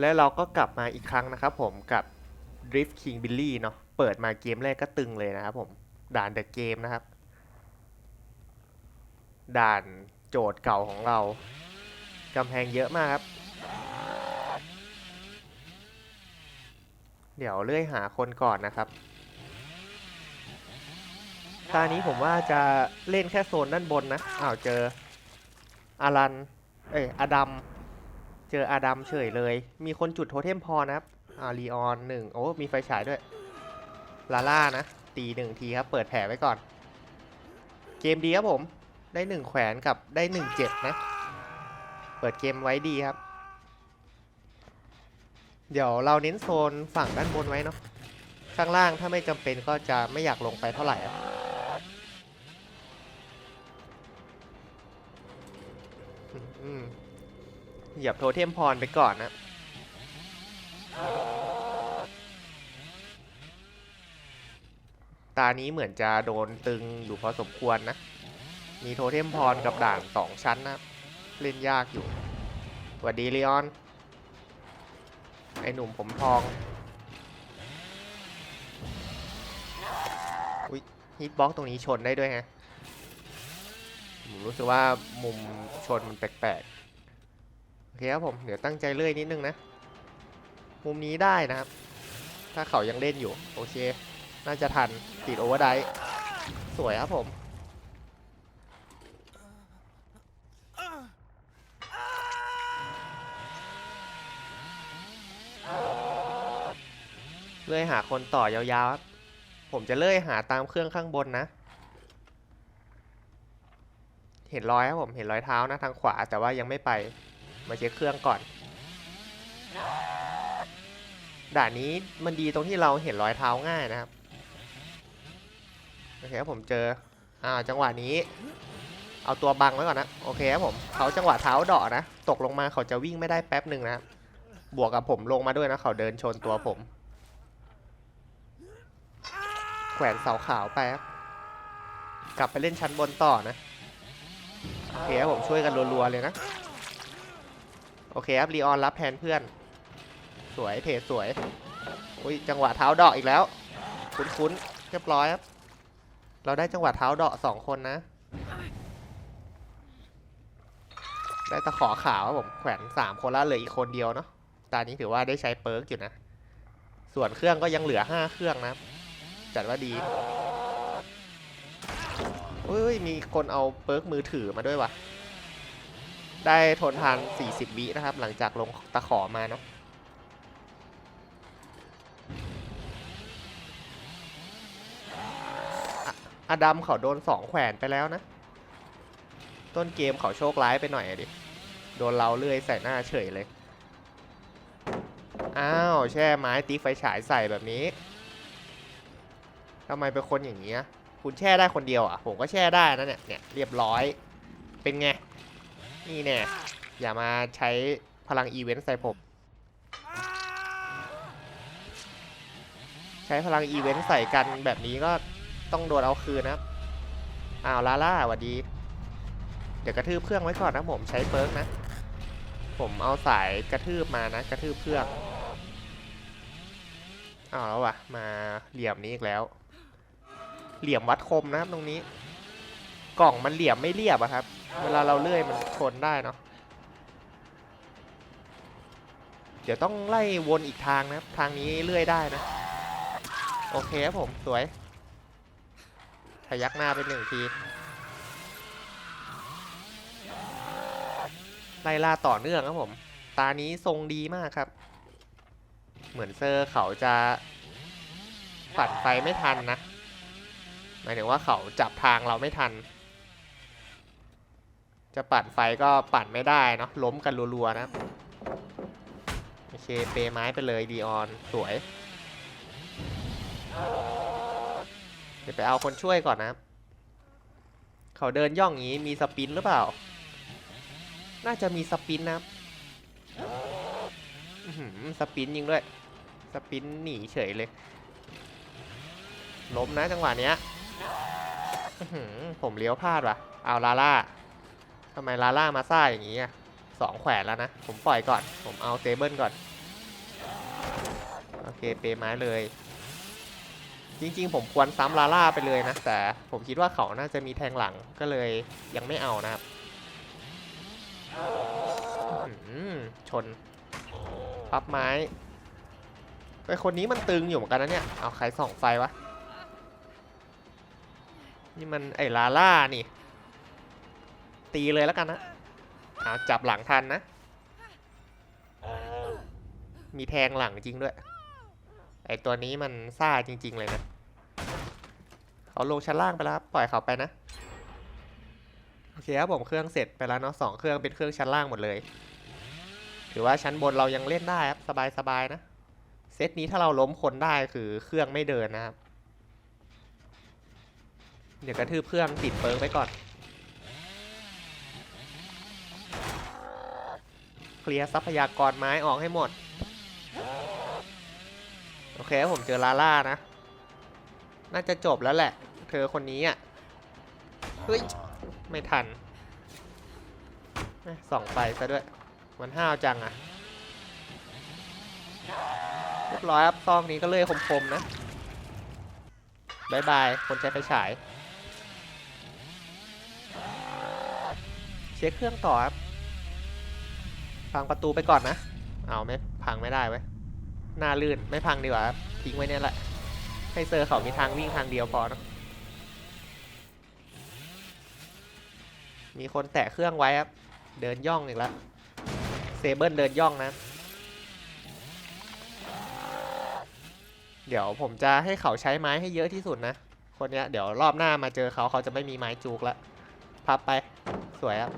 และเราก็กลับมาอีกครั้งนะครับผมกับ Drift King Billy เนาะเปิดมาเกมแรกก็ตึงเลยนะครับผมด่านเดอะเกมนะครับ ด่านโจทย์เก่าของเรากำแพงเยอะมากครับ เดี๋ยวเลื่อยหาคนก่อนนะครับตอนนี้ผมว่าจะเล่นแค่โซนด้านบนนะอ้าวเจออารัน เอ้ยอดัม เจออาดัมเฉยเลย มีคนจุดโทเทมพอนะครับอาลีออนหนึ่งโอ้ มีไฟฉายด้วย ลาล่านะ ตีหนึ่งทีครับ เปิดแผลไว้ก่อน เกมดีครับผม ได้หนึ่งแขวนกับได้หนึ่งเจ็ดนะ เปิดเกมไว้ดีครับ เดี๋ยวเราเน้นโซนฝั่งด้านบนไว้เนาะ ข้างล่างถ้าไม่จำเป็นก็จะไม่อยากลงไปเท่าไหร่ เหยียบโทเทมพรไปก่อนนะ ตานี้เหมือนจะโดนตึงอยู่พอสมควรนะ มีโทเทมพรกับด่านสองชั้นนะ เล่นยากอยู่สวัสดีลีออน ไอหนุ่มผมทอง อุ้ยฮิตบ็อกตรงนี้ชนได้ด้วยไงผมรู้สึกว่ามุมชนมันแปลกๆ อเคครับผม เดี๋ยวตั้งใจเลื่อยนิดนึงนะ มุมนี้ได้นะครับ ถ้าเขายังเล่นอยู่ โอเค น่าจะทัน ติดโอเวอร์ไดสวยครับผมเลื่อยหาคนต่อยาวๆครับผมจะเลื่อยหาตามเครื่องข้างบนนะ เห็นรอยครับผม เห็นรอยเท้านะทางขวาแต่ว่ายังไม่ไป มาเช็คเครื่องก่อน ด่านนี้มันดีตรงที่เราเห็นรอยเท้าง่ายนะครับ โอเคครับผมเจอ อ่า จังหวะนี้ เอาตัวบังไว้ก่อนนะ โอเคครับผม เขาจังหวะเท้าเดาะนะ ตกลงมาเขาจะวิ่งไม่ได้แป๊บหนึ่งนะ บวกกับผมลงมาด้วยนะ เขาเดินชนตัวผม แขวนเสาขาวไปครับ กลับไปเล่นชั้นบนต่อนะ โอเคครับผมช่วยกันรัวๆเลยนะ โอเคครับรีออนรับแทนเพื่อน สวยเทรดสวยอุ้ยจังหวะเท้าดาะอีกแล้ว คุ้นๆเรียบร้อยครับ เราได้จังหวะเท้าดาะสองคนนะ ได้ตะขอขาวครับผมแขวนสามคนแล้วเหลืออีกคนเดียวเนาะตอนนี้ถือว่าได้ใช้เปิร์กอยู่นะ ส่วนเครื่องก็ยังเหลือห้าเครื่องนะจัดว่าดีอุ้ยมีคนเอาเปิร์กมือถือมาด้วยวะ ได้ทนทาน 40 วินะครับ หลังจากลงตะขอมาเนาะอดัมเขาโดนสองแขวนไปแล้วนะ ต้นเกมเขาโชคร้ายไปหน่อยอะดิ โดนเราเลื่อยใส่หน้าเฉยเลย อ้าว แช่ไม้ติ๊กไฟฉายใส่แบบนี้ทำไมเป็นคนอย่างนี้ย คุณแช่ได้คนเดียวอะ ผมก็แช่ได้นะเนี่ย เนี่ย เรียบร้อย เป็นไง นี่แน่อย่ามาใช้พลังอีเวนต์ใส่ผม ใช้พลังอีเวนต์ใส่กันแบบนี้ก็ต้องโดนเอาคืนนะครับอ้าวลาล่าสวัสดี เดี๋ยวกระทืบเครื่องไว้ก่อนนะผมใช้เปิร์กนะ ผมเอาสายกระทืบมานะ กระทืบเครื่องอ้าวแล้ววะมาเหลี่ยมนี้อีกแล้ว เหลี่ยมวัดคมนะครับตรงนี้ กล่องมันเหลี่ยมไม่เรียบอะครับ เวลาเราเลื่อยมันชนได้เนาะเดี๋ยวต้องไล่วนอีกทางนะทางนี้เลื่อยได้นะ โอเคครับผมสวยพยักหน้าไปหนึ่งทีไล่ล่าต่อเนื่องครับผม ตานี้ทรงดีมากครับ เหมือนเซอร์เขาจะปัดไฟไม่ทันนะหมายถึงว่าเขาจับทางเราไม่ทัน จะปั่นไฟก็ปั่นไม่ได้เนาะล้มกันรัวๆนะโอเคเปไม้ไปเลยดีออนสวย เดี๋ยวไปเอาคนช่วยก่อนนะเขาเดินย่องอย่างนี้มีสปินหรือเปล่า น่าจะมีสปินนะสปินยิงด้วย สปินหนีเฉยเลย ล้มนะจังหวะเนี้ยผมเลี้ยวพลาดว่ะ เอาลาล่า ทำไมลาล่ามาซ่าอย่างนี้อะสองแขวนแล้วนะ ผมปล่อยก่อน ผมเอาเซเบิลก่อน โอเค เปไม้เลย จริงๆ ผมควรซ้ำลาล่าไปเลยนะ แต่ผมคิดว่าเขาน่าจะมีแทงหลังก็เลยยังไม่เอานะครับชน พับไม้ไอคนนี้มันตึงอยู่เหมือนกันนะเนี่ย เอาใครส่องไฟวะ นี่มันไอลาล่านี่ ตีเลยแล้วกันนะเอาจับหลังทันนะ มีแทงหลังจริงด้วย ไอตัวนี้มันซ่าจริง ๆ เลยนะเขาลงชั้นล่างไปแล้วปล่อยเขาไปนะ โอเคครับผมเครื่องเสร็จไปแล้วเนาะสองเครื่องเป็นเครื่องชั้นล่างหมดเลย ถือว่าชั้นบนเรายังเล่นได้ครับสบายๆนะ เซตนี้ถ้าเราล้มคนได้คือเครื่องไม่เดินนะครับ เดี๋ยวกระทืบเครื่องติดเปิร์กไว้ก่อน เคลียร์ทรัพยากรไม้ออกให้หมด โอเคผมเจอลาล่านะ น่าจะจบแล้วแหละ เธอคนนี้อะ เฮ้ย ไม่ทันส่องไฟซะด้วย มันห้าวจังอะ เรียบร้อยครับซองนี้ก็เลยคมๆนะบายบาย คนใช้ไฟฉาย เช็คเครื่องต่อครับ พังประตูไปก่อนนะ เอาไม่พังไม่ได้เว้หน้าลื่นไม่พังดีกว่า ทิ้งไว้เนี่ยแหละ ให้เซอร์เขามีทางวิ่งทางเดียวพอนะมีคนแตะเครื่องไว้ครับ เดินย่องอีกแล้ว เซเบิลเดินย่องนะ เดี๋ยวผมจะให้เขาใช้ไม้ให้เยอะที่สุดนะ คนเนี้ยเดี๋ยวรอบหน้ามาเจอเขาเขาจะไม่มีไม้จูกละ พับไป สวยครับ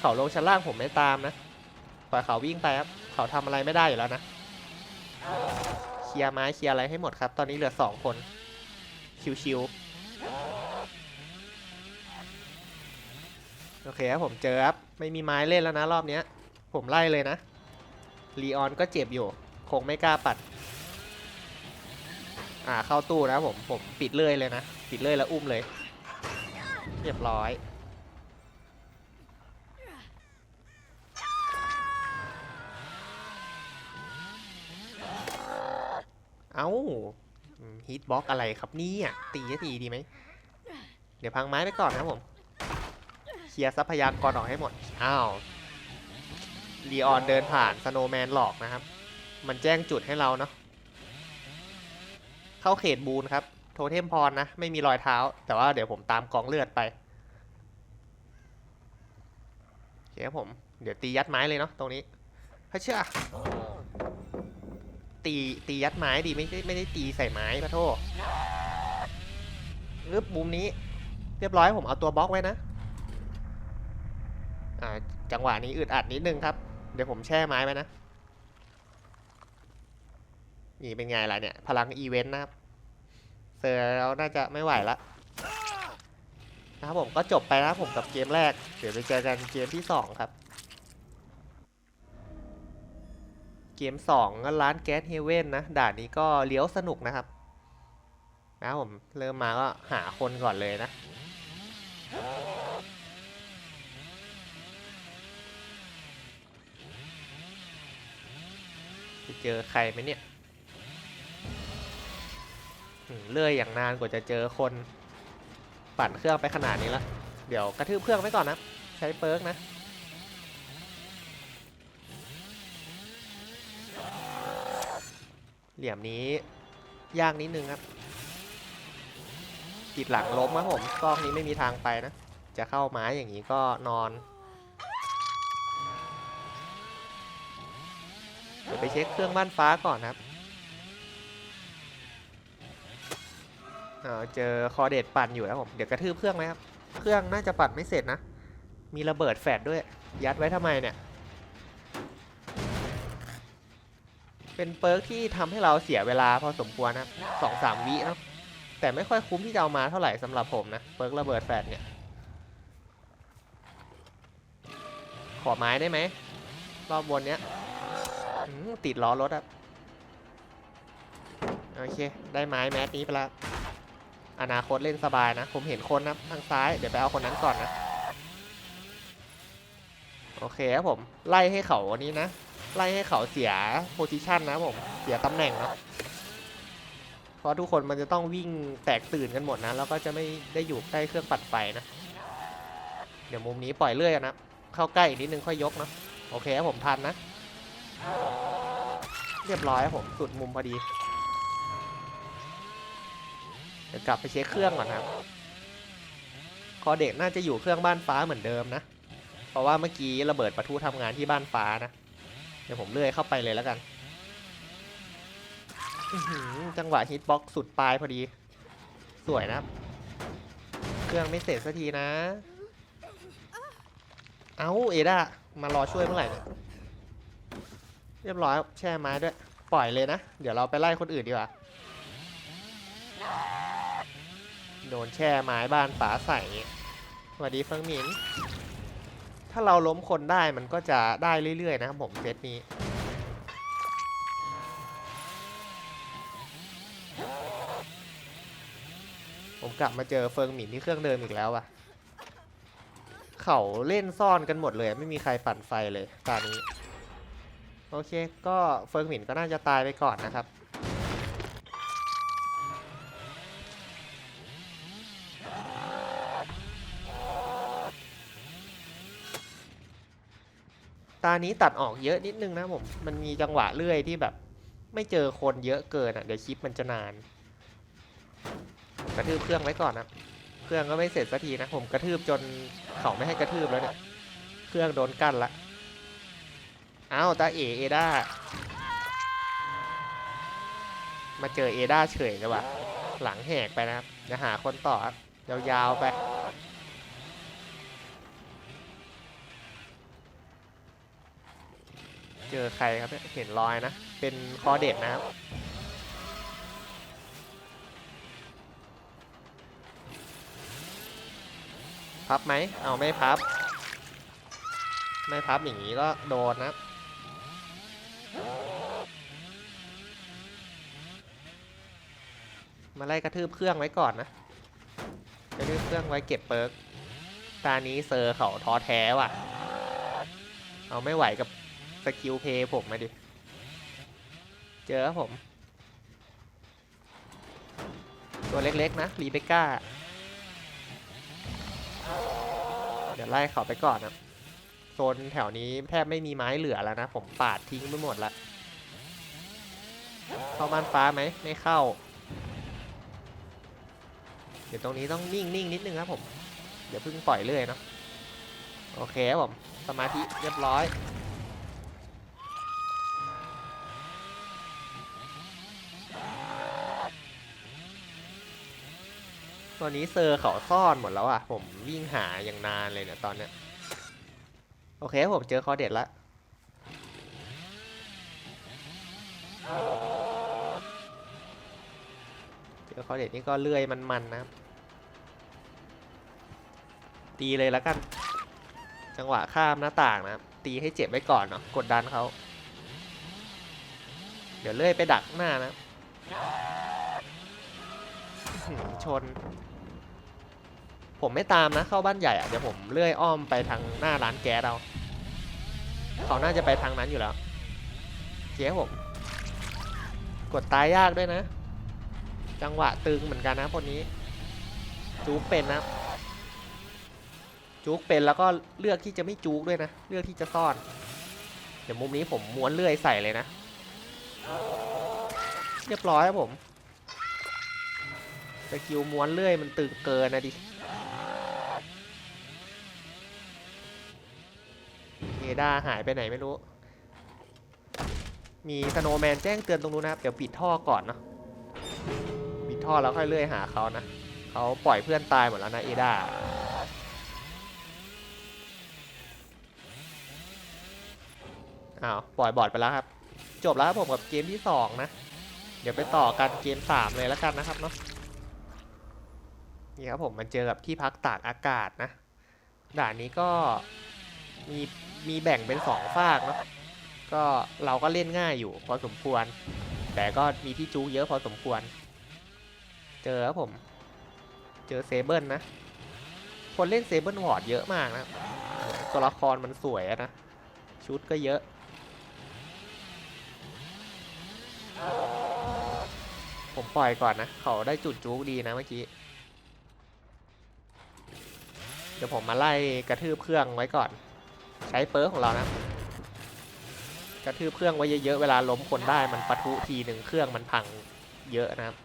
เขาลงชั้นล่างผมไม่ตามนะ ปล่อยเขาวิ่งไปครับ เขาทำอะไรไม่ได้อยู่แล้วนะ เคลียร์ไม้เคลียร์อะไรให้หมดครับ ตอนนี้เหลือสองคน ชิวๆ โอเคครับผมเจอครับ ไม่มีไม้เล่นแล้วนะรอบเนี้ยผมไล่เลยนะ ลีออนก็เจ็บอยู่ คงไม่กล้าปัด อ่าเข้าตู้นะผม ผมปิดเลยเลยนะ ปิดเลยแล้วอุ้มเลย เรียบร้อย เอ้าฮิตบ็อกอะไรครับนี่ยตีสักทีดีไหม เดี๋ยวพังไม้ไปก่อนนะผม เคลียร์ทรัพยากรออกให้หมด อ้าวลีออนเดินผ่านสโนว์แมนหลอกนะครับ มันแจ้งจุดให้เราเนาะ เข้าเขตบูนครับ โทเทมพรนะ ไม่มีรอยเท้า แต่ว่าเดี๋ยวผมตามกองเลือดไปโอเคครับผม เดี๋ยวตียัดไม้เลยเนาะตรงนี้เฮ้ยเชื่อ ตีตียัดไม้ดีไม่ได้ไม่ได้ตีใส่ไม้พะโทษอึบมุมนี้ เรียบร้อยผมเอาตัวบล็อกไว้นะอ่าจังหวะนี้อึดอัดนิดนึงครับ เดี๋ยวผมแช่ไม้ไว้นะ นี่เป็นไงล่ะเนี่ย พลังอีเวนต์นะครับ เซอร์แล้วน่าจะไม่ไหวละนะครับผมก็จบไปนะครับผมกับเกมแรก เดี๋ยวไปเจอกันเกมที่สองครับ เกม2ก็ร้านแก๊สเฮเว่นนะ ด่านนี้ก็เลี้ยวสนุกนะครับนะผมเริ่มมาก็หาคนก่อนเลยนะ จะเจอใครไหมเนี่ยเลื่อยอย่างนานกว่าจะเจอคนปั่นเครื่องไปขนาดนี้แล้วเดี๋ยวกระทืบเครื่องไว้ก่อนนะ ใช้เปิร์กนะ เหลี่ยมนี้ยากนิดนึงครับติดหลังล้มครับผมกล้องนี้ไม่มีทางไปนะ จะเข้าไม้อย่างนี้ก็นอนเดี๋ยวไปเช็คเครื่องบ้านฟ้าก่อนครับอ่าเจอคอเดตปั่นอยู่นะผมเดี๋ยวกระทืบเครื่องไหมครับ เครื่องน่าจะปั่นไม่เสร็จนะ มีระเบิดแฟดด้วย ยัดไว้ทำไมเนี่ย เป็นเปิร์กที่ทำให้เราเสียเวลาพอสมควรนะสองสามวิเนาะแต่ไม่ค่อยคุ้มที่จะเอามาเท่าไหร่สำหรับผมนะเปิร์กระเบิดแฟดเนี่ย ขอไม้ได้ไหมรอบบนเนี้ยติดล้อรถอะโอเค ได้ไม้แมสนี้ไปแล้วอนาคตเล่นสบายนะ ผมเห็นคนนะทางซ้าย เดี๋ยวไปเอาคนนั้นก่อนนะ โอเคครับผม ไล่ให้เขาอันนี้นะ ไล่ให้เขาเสียโพซิชันนะผม เสียตำแหน่งเนาะเพราะทุกคนมันจะต้องวิ่งแตกตื่นกันหมดนะ แล้วก็จะไม่ได้อยู่ใกล้เครื่องปัดไฟนะ เดี๋ยวมุมนี้ปล่อยเลื่อยนะ เข้าใกล้อีกนิดนึงค่อยยกนะ โอเคครับผมทันนะ เรียบร้อยครับผม สุดมุมพอดี เดี๋ยวกลับไปเช็คเครื่องก่อนครับ คอเด็กน่าจะอยู่เครื่องบ้านฟ้าเหมือนเดิมนะ เพราะว่าเมื่อกี้ระเบิดประทุทำงานที่บ้านฟ้านะ เดี๋ยวผมเลื่อยเข้าไปเลยแล้วกันจังหวะฮิตบ็อกสุดปลายพอดี สวยนะเครื่องไม่เสร็จสักทีนะ เอาเอดามารอช่วยเมื่อไหร่เนี่ยเรียบร้อยแช่ไม้ด้วย ปล่อยเลยนะ เดี๋ยวเราไปไล่คนอื่นดีกว่า โดนแช่ไม้บ้านฝาใส่สวัสดีเฟิงหมิน ถ้าเราล้มคนได้มันก็จะได้เรื่อย ๆ นะครับผมเซตนี้ ผมกลับมาเจอเฟิงหมินที่เครื่องเดิมอีกแล้วอะเขาเล่นซ่อนกันหมดเลย ไม่มีใครปั่นไฟเลยตอนนี้ โอเค ก็เฟิงหมินก็น่าจะตายไปก่อนนะครับ ตานี้ตัดออกเยอะนิดนึงนะผมมันมีจังหวะเลื่อยที่แบบ ไม่เจอคนเยอะเกินอะเดี๋ยวคลิปมันจะนานกระทืบเครื่องไว้ก่อนนะเครื่องก็ไม่เสร็จสักทีนะผมกระทืบจนเขาไม่ให้กระทืบแล้วเนี่ยเครื่องโดนกั้นละอ้าวตาเอเอด้ามาเจอเอด้าเฉยเลยว่ะหลังแหกไปนะครับเดี๋ยวหาคนต่อครับยาวๆไป เจอใครครับเห็นรอยนะ เป็นคอเด็ดนะครับพับไหม เอาไม่พับ ไม่พับอย่างนี้ก็โดนนะ มาไล่กระทืบเครื่องไว้ก่อนนะ กระทืบเครื่องไว้เก็บเปิร์กตานี้เซอร์เขาท้อแท้ว่ะ เอาไม่ไหวกับ สกิลเพย์ผมมาดิ เจอผม ตัวเล็กๆนะรีเบก้า เดี๋ยวไล่เขาไปก่อนนะโซนแถวนี้แทบไม่มีไม้เหลือแล้วนะ ผมปาดทิ้งไปหมดละ เข้าบ้านฟ้าไหม ไม่เข้า เดี๋ยวตรงนี้ต้องนิ่งนิ่งนิดนึงครับผม เดี๋ยวเพิ่งปล่อยเรื่อยเนาะโอเคครับผม สมาธิเรียบร้อย ตอนนี้เซอร์เขาซ่อนหมดแล้วอะ ผมวิ่งหาอย่างนานเลยเนี่ยตอนเนี้ย โอเคผมเจอคอเด็ดละเจอคอเด็ดนี่ก็เลื่อยมันๆนะครับ ตีเลยแล้วกัน จังหวะข้ามหน้าต่างนะครับ ตีให้เจ็บไว้ก่อนเนาะกดดันเขา เดี๋ยวเลื่อยไปดักหน้านะชน ผมไม่ตามนะเข้าบ้านใหญ่อะเดี๋ยวผมเลื่อยอ้อมไปทางหน้าร้านแก๊สเอาเขาน่าจะไปทางนั้นอยู่แล้วเจ๊ผมกดตายยากด้วยนะ จังหวะตึงเหมือนกันนะคนนี้จูกเป็นนะจูกเป็นแล้วก็เลือกที่จะไม่จูกด้วยนะ เลือกที่จะซ่อน เดี๋ยวมุมนี้ผมม้วนเลื่อยใส่เลยนะ เรียบร้อยครับผมสกิลม้วนเลื่อยมันตึงเกินนะดิ เอ ดาหายไปไหนไม่รู้ มีสโนแมนแจ้งเตือนตรงนู้นนะครับ เดี๋ยวปิดท่อก่อนเนาะ ปิดท่อแล้วค่อยเลื่อยหาเขานะ เขาปล่อยเพื่อนตายหมดแล้วนะเอดาอ้าวปล่อยบอดไปแล้วครับ จบแล้วผมกับเกมที่สองนะ เดี๋ยวไปต่อกันเกมสามเลยแล้วกันนะครับเนาะนี่ครับผมมันเจอกับที่พักตากอากาศนะ ด่านนี้ก็ มีมีแบ่งเป็นสองฝากเนาะก็เราก็เล่นง่ายอยู่พอสมควร แต่ก็มีที่จูเยอะพอสมควร เจอครับผม เจอเซเบิลนะ คนเล่นเซเบิลวอร์ดเยอะมากนะ ตัวละครมันสวยนะ ชุดก็เยอะผมปล่อยก่อนนะ เขาได้จุดจุกดีนะเมื่อกี้ เดี๋ยวผมมาไล่กระทืบเครื่องไว้ก่อน ใช้เปิร์กของเรานะกระทืบเครื่องไว้เยอะๆเวลาล้มคนได้มันปะทุทีหนึ่งเครื่องมันพังเยอะนะครับ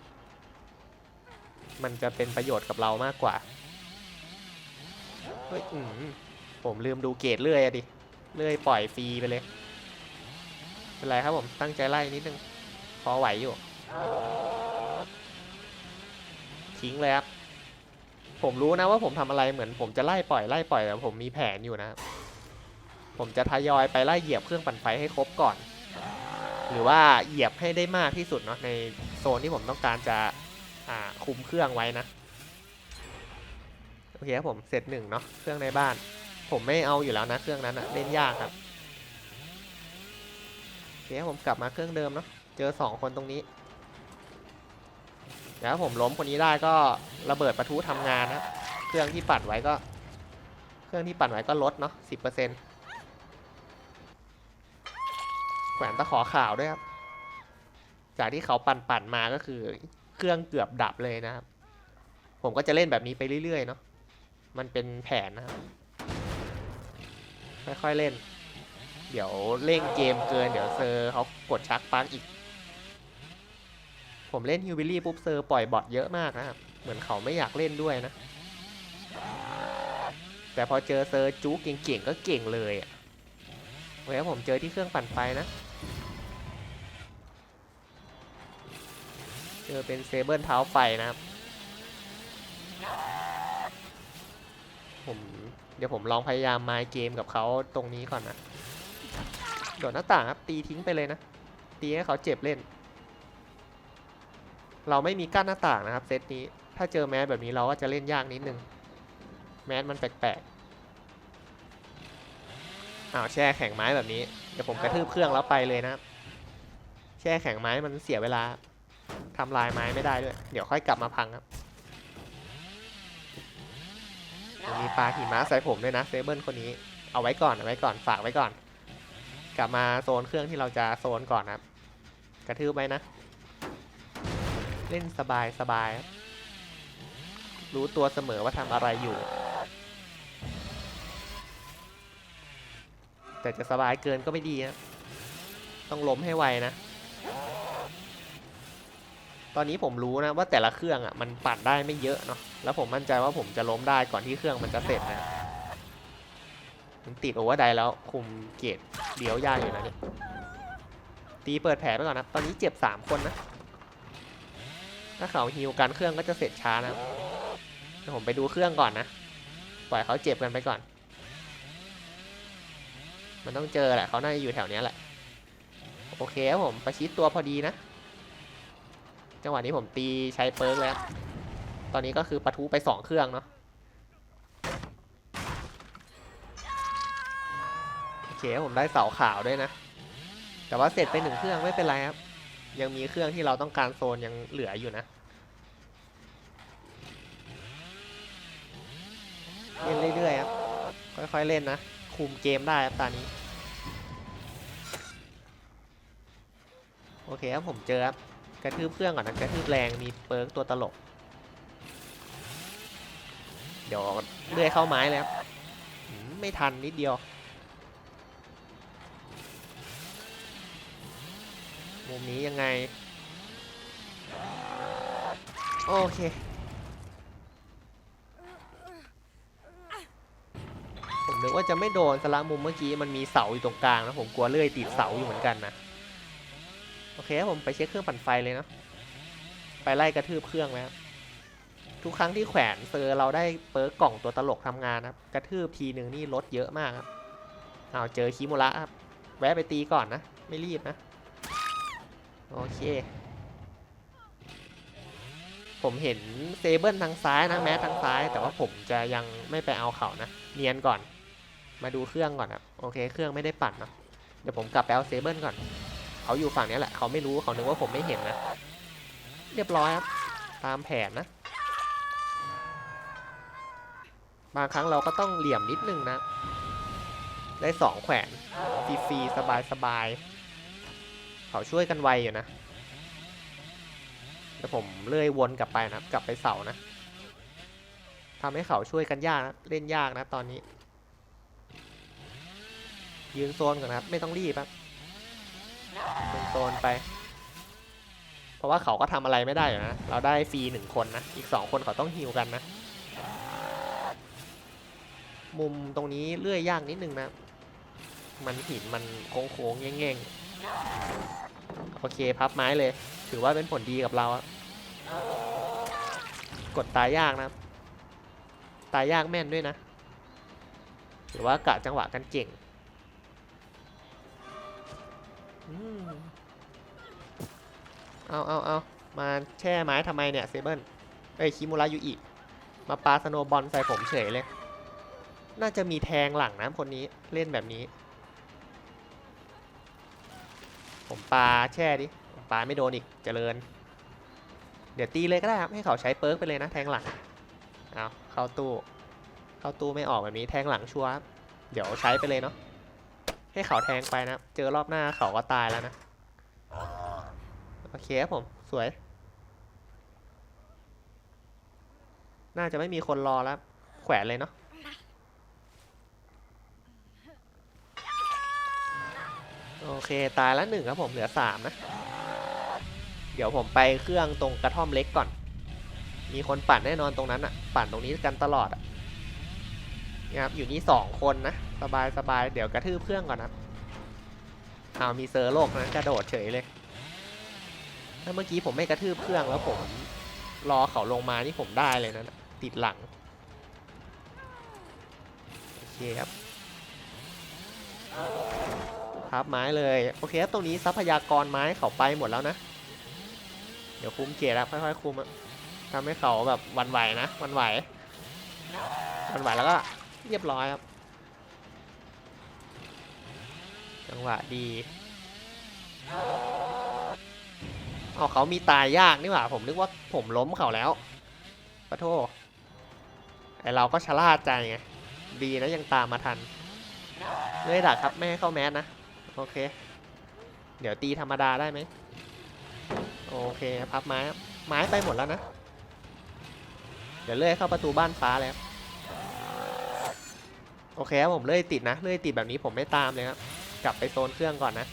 มันจะเป็นประโยชน์กับเรามากกว่าเฮ้ยอืมผมลืมดูเกรดเลื่อยอะดิเลื่อยปล่อยฟรีไปเลยเป็นไรครับผมตั้งใจไล่นิดนึงพอไหวอยู่ทิ้งเลยครับผมรู้นะว่าผมทำอะไรเหมือนผมจะไล่ปล่อยไล่ปล่อยแต่ผมมีแผนอยู่นะครับ ผมจะทยอยไปไล่เหยียบเครื่องปั่นไฟให้ครบก่อน หรือว่าเหยียบให้ได้มากที่สุดเนาะในโซนที่ผมต้องการจะคุมเครื่องไว้นะโอเคครับผมเสร็จหนึ่งเนาะเครื่องในบ้าน ผมไม่เอาอยู่แล้วนะเครื่องนั้นอะเล่นยากครับโอเคครับผมกลับมาเครื่องเดิมเนาะเจอสองคนตรงนี้เดี๋ยวถ้าผมล้มคนนี้ได้ก็ระเบิดประทุทำงานนะครับเครื่องที่ปั่นไว้ก็ เครื่องที่ปั่นไว้ก็ลดเนาะสิบเปอร์เซ็นต์ แขวนตะขอข่าวด้วยครับ จากที่เขาปั่นปั่นมาก็คือ เครื่องเกือบดับเลยนะครับ ผมก็จะเล่นแบบนี้ไปเรื่อยๆเนาะ มันเป็นแผนนะครับ ค่อยๆเล่น เดี๋ยวเล่นเกมเกิน เดี๋ยวเซอร์เขากดชักปลั๊กอีก ผมเล่นฮิวบิลี่ปุ๊บเซอร์ปล่อยบอทเยอะมากนะครับ เหมือนเขาไม่อยากเล่นด้วยนะ แต่พอเจอเซอร์จู๊เก่งๆก็เก่งเลยอะโอเคครับผมเจอที่เครื่องปั่นไฟนะ จอเป็นเซเบิลเท้าไฟนะครับ ผมเดี๋ยวผมลองพยายามมาเกมกับเขาตรงนี้ก่อนนะโดดหน้าต่างครับตีทิ้งไปเลยนะ ตีให้เขาเจ็บเล่น เราไม่มีกั้นหน้าต่างนะครับเซตนี้ ถ้าเจอแมสแบบนี้เราก็จะเล่นยากนิดนึง แมสมันแปลกๆอ้าวแช่แข็งไม้แบบนี้ เดี๋ยวผมกระทืบเครื่องแล้วไปเลยนะครับ แช่แข็งไม้มันเสียเวลา ทำลายไม้ไม่ได้ด้วย เดี๋ยวค่อยกลับมาพังครับมีปลาหิมะใส่ผมด้วยนะเซเบิลคนนี้เอาไว้ก่อนเอาไว้ก่อนฝากไว้ก่อน กลับมาโซนเครื่องที่เราจะโซนก่อนครับกระทืบไว้นะ เล่นสบายสบายครับรู้ตัวเสมอว่าทำอะไรอยู่ แต่จะสบายเกินก็ไม่ดีนะต้องล้มให้ไวนะ ตอนนี้ผมรู้นะว่าแต่ละเครื่องอะมันปั่นได้ไม่เยอะเนาะแล้วผมมั่นใจว่าผมจะล้มได้ก่อนที่เครื่องมันจะเสร็จนะผมติดโอเวอร์ไดแล้วคุมเกตเดียวยากอยู่นะเนี่ยตีเปิดแผลไปก่อนนะตอนนี้เจ็บสามคนนะถ้าเขาฮิวกันเครื่องก็จะเสร็จช้านะเดี๋ยวผมไปดูเครื่องก่อนนะปล่อยเขาเจ็บกันไปก่อน มันต้องเจอแหละเขาน่าจะอยู่แถวนี้แหละโอเคครับผมประชิดตัวพอดีนะ จังหวะนี้ผมตีใช้เปิร์กแล้ว ตอนนี้ก็คือปะทุไปสองเครื่องเนาะ โอเคผมได้เสาขาวด้วยนะ แต่ว่าเสร็จไปหนึ่งเครื่องไม่เป็นไรครับ ยังมีเครื่องที่เราต้องการโซนยังเหลืออยู่นะเล่นเรื่อยๆครับ ค่อยๆเล่นนะ คุมเกมได้ครับตอนนี้ โอเคครับผมเจอครับ กระทืบเครื่องก่อนนะกระทืบแรงมีเปิร์กตัวตลก เดี๋ยวเลื่อยเข้าไม้แล้วไม่ทันนิดเดียว มุมนี้ยังไง โอเคผมนึกว่าจะไม่โดนสละมุมเมื่อกี้มันมีเสาอยู่ตรงกลางนะผมกลัวเลื่อยติดเสาอยู่เหมือนกันนะ อเคครับผมไปเช็คเครื่องปั่นไฟเลยเนาะไปไล่กระทืบเครื่องแล้วทุกครั้งที่แขวนเซอร์เราได้เปิร์กกล่องตัวตลกทำงานนะครับกระทืบทีหนึ่งนี่ลดเยอะมากครับเอาเจอคิมุระครับแวะไปตีก่อนนะ ไม่รีบนะ โอเค ผมเห็นเซเบิลทางซ้ายนะแม้ทางซ้าย แต่ว่าผมจะยังไม่ไปเอาเขานะ เนียนก่อน มาดูเครื่องก่อนนะโอเค เครื่องไม่ได้ปั่นนะเดี๋ยวผมกลับไปเอาเซเบิลก่อน เขาอยู่ฝั่งนี้แหละ เขาไม่รู้เขานึกว่าผมไม่เห็นนะ เรียบร้อยครับ ตามแผนนะ บางครั้งเราก็ต้องเหลี่ยมนิดนึงนะ ได้สองแขวนฟรีๆสบายๆ เขาช่วยกันไวอยู่นะเดี๋ยวผมเลื่อยวนกลับไปนะกลับไปเสานะทำให้เขาช่วยกันยากนะเล่นยากนะตอนนี้ ยืนโซนก่อนนะครับ ไม่ต้องรีบครับ ยืนโซนไป เพราะว่าเขาก็ทำอะไรไม่ได้อยู่นะ เราได้ฟรีหนึ่งคนนะ อีกสองคนเขาต้องฮิวกันนะ มุมตรงนี้เลื่อยยากนิดนึงนะ มันหินมันโค้งๆแง่งๆ โอเคพับไม้เลย ถือว่าเป็นผลดีกับเราอะกดตายยากนะ ตายยากแม่นด้วยนะ ถือว่ากะจังหวะกันเก่ง เอาเอาเอามาแช่ไม้ทำไมเนี่ยเซเบิลเอ้ยคิมูระยูอิมาปาสโนบอลใส่ผมเฉยเลย น่าจะมีแทงหลังนะคนนี้เล่นแบบนี้ ผมปาแช่ดิผมปาไม่โดนอีกเจริญ เดี๋ยวตีเลยก็ได้ครับ ให้เขาใช้เปิร์กไปเลยนะ แทงหลัง เอาเข้าตู้ เข้าตู้ไม่ออกแบบนี้แทงหลังชัวร์เดี๋ยวใช้ไปเลยเนาะ ให้เขาแทงไปนะ เจอรอบหน้าเขาก็ตายแล้วนะ โอเคครับผม สวย น่าจะไม่มีคนรอแล้ว แขวนเลยเนาะโอเคตายแล้วหนึ่งครับผมเหลือสามนะ เดี๋ยวผมไปเครื่องตรงกระท่อมเล็กก่อน มีคนปั่นแน่นอนตรงนั้นอะปั่นตรงนี้กันตลอดอะ นี่ครับอยู่นี่สองคนนะ สบายสบายเดี๋ยวกระทืบเครื่องก่อนนะเอามีเซอร์โลกนะกระโดดเฉยเลย ถ้าเมื่อกี้ผมไม่กระทืบเครื่องแล้วผมรอเขาลงมานี่ผมได้เลยนะติดหลัง โอเคครับพับไม้เลย โอเคครับตรงนี้ทรัพยากรไม้เขาไปหมดแล้วนะ เดี๋ยวคุมเกียร์ครับค่อยๆคุมทำให้เขาแบบวันไหวนะวันไหววันไหวแล้วก็ เรียบร้อยครับ จังหวะดีเอาเขามีตายยากนี่หว่า ผมนึกว่าผมล้มเขาแล้วปะโทษไอเราก็ชะล่าใจไง ดีนะยังตามมาทันเลยดักครับ ไม่ให้เข้าแมสนะ โอเค เดี๋ยวตีธรรมดาได้ไหม โอเคพับไม้ครับไม้ไปหมดแล้วนะ เดี๋ยวเลื่อยเข้าประตูบ้านฟ้าแล้ว อเคครับผมเลื่อยติดนะเลื่อยติดแบบนี้ผมไม่ตามเลยครับกลับไปโซนเครื่องก่อนนะ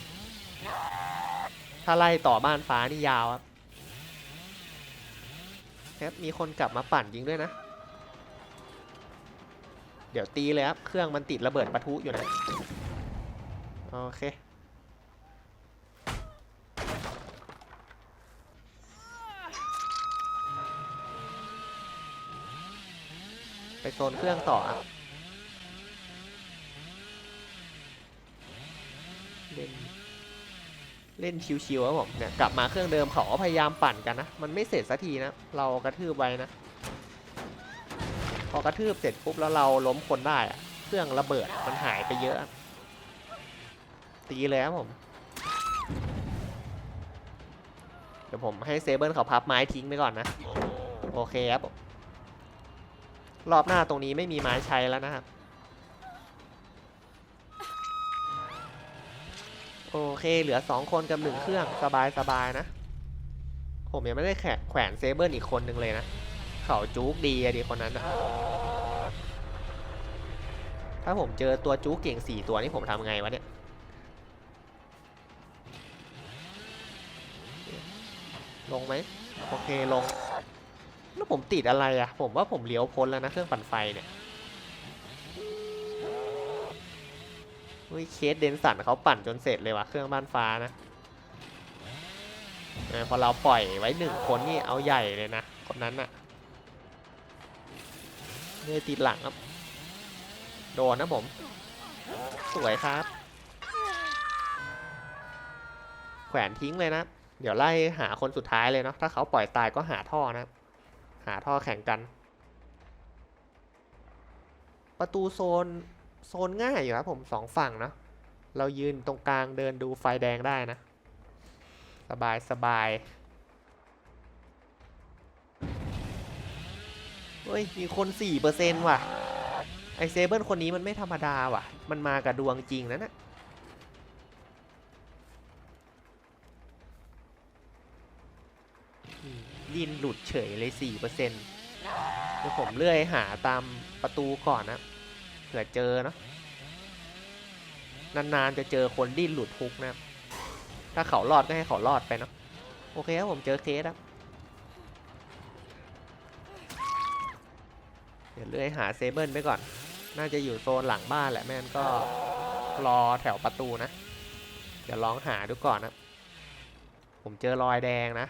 ถ้าไล่ต่อบ้านฟ้านี่ยาวครับครับมีคนกลับมาปั่นยิงด้วยนะ เดี๋ยวตีเลยครับเครื่องมันติดระเบิดปะทุอยู่นะโอเคไปโซนเครื่องต่อครั เล่นเล่นชิวๆครับผมเนี่ยกลับมาเครื่องเดิมเขาก็พยายามปั่นกันนะ มันไม่เสร็จสักทีนะ เรากระทืบไว้นะ พอกระทืบเสร็จปุ๊บแล้วเราล้มคนได้อะเครื่องระเบิดมันหายไปเยอะ ตีเลยครับผม เดี๋ยวผมให้เซเบิลเขาพับไม้ทิ้งไปก่อนนะ โอเคครับรอบหน้าตรงนี้ไม่มีไม้ใช้แล้วนะครับ โอเค เหลือสองคนกับหนึ่งเครื่องสบายสบายๆนะ ผมยังไม่ได้แขแขวนเซเบิลอีกคนหนึ่งเลยนะ เขาจุกดีอะดีคนนั้นอะถ้าผมเจอตัวจุกเก่งสี่ตัวนี่ผมทำไงวะเนี่ย ลงไหมโอเคลง แล้วผมติดอะไรอะผมว่าผมเลี้ยวพ้นแล้วนะเครื่องปั่นไฟเนี่ย เฮ้ยเคสเดนสันเขาปั่นจนเสร็จเลยวะเครื่องบ้านฟ้านะเออพอเราปล่อยไว้หนึ่งคนนี่เอาใหญ่เลยนะคนนั้นอะเนี่ยติดหลังครับ โดนนะผม สวยครับ แขวนทิ้งเลยนะ เดี๋ยวไล่หาคนสุดท้ายเลยเนาะถ้าเขาปล่อยตายก็หาท่อนะ หาท่อแข่งกัน ประตูโซน โซนง่ายอยู่ครับผมสองฝั่งนะเรายืนตรงกลางเดินดูไฟแดงได้นะ สบายสบายเฮ้ย มีคนสี่เปอร์เซนต์ว่ะ ไอเซเบิลคนนี้มันไม่ธรรมดาว่ะ มันมากับดวงจริงนะน่ะดินหลุดเฉยเลยสี่เปอร์เซนต์เดี๋ยวผมเลื่อยหาตามประตูก่อนนะ เผื่อเจอเนาะนานๆจะเจอคนดิ้นหลุดฮุกนะถ้าเขารอดก็ให้เขารอดไปเนาะโอเคครับผมเจอเคสครับเดี๋ยวเลื่อยหาเซเบิลไปก่อน น่าจะอยู่โซนหลังบ้านแหละไม่นก็รอแถวประตูนะ เดี๋ยวลองหาดูก่อนนะผมเจอรอยแดงนะ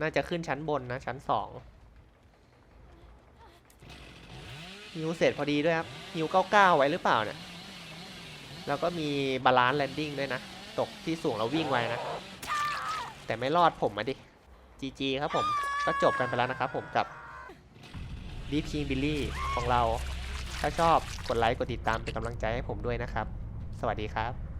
น่าจะขึ้นชั้นบนนะชั้นสอง ฮิวเสร็จพอดีด้วยครับฮิว99ไว้หรือเปล่าเนี่ยแล้วก็มีบาลานซ์แลนดิ้งด้วยนะ ตกที่สูงแล้ววิ่งไว้นะ แต่ไม่รอดผมมาดิ GG ครับผมก็จบกันไปแล้วนะครับผมกับ Deep King Billy ของเรา ถ้าชอบกดไลค์กดติดตามเป็นกำลังใจให้ผมด้วยนะครับ สวัสดีครับ